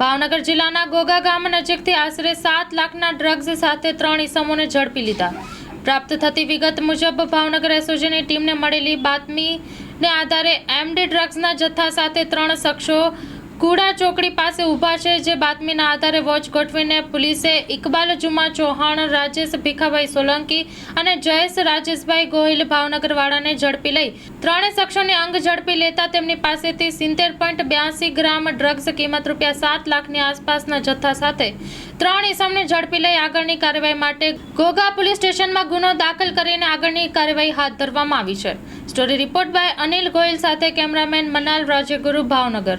ભાવનગર જિલ્લાના ગોગા ગામ નજીકથી આશરે સાત લાખના ડ્રગ્સ સાથે ત્રણ ઇસમોને ઝડપી લીધા. પ્રાપ્ત થતી વિગત મુજબ, ભાવનગર એસઓજીની ટીમને મળેલી બાતમીને આધારે એમડી ડ્રગ્સના જથ્થા સાથે ત્રણ શખ્સો કુડા ચોકડી પાસે ઊભા છે, જે બાતમીના આધારે વોચ ગોઠવીને પોલીસે ઇકબાલ જુમા ચૌહાણ, રાજેશ ભીખાભાઈ સોલંકી અને જયેશ રાજેશભાઈ ગોહિલ ભાવનગરવાળાને ઝડપી લઈ. ત્રણેય શખ્સોને અંગ ઝડપી લેતા તેમની પાસેથી સિત્તેર પોઈન્ટ બ્યાસી ગ્રામ ડ્રગ્સ કિંમત રૂપિયા સાત લાખની આસપાસના જથ્થા સાથે ત્રણ ઇસમને ઝડપી લઈ આગળની કાર્યવાહી માટે ઘોઘા પોલીસ સ્ટેશનમાં ગુનો દાખલ કરીને આગળની કાર્યવાહી હાથ ધરવામાં આવી છે. Story report by Anil Goyal સાથે cameraman Manal Rajyaguru Bhavnagar.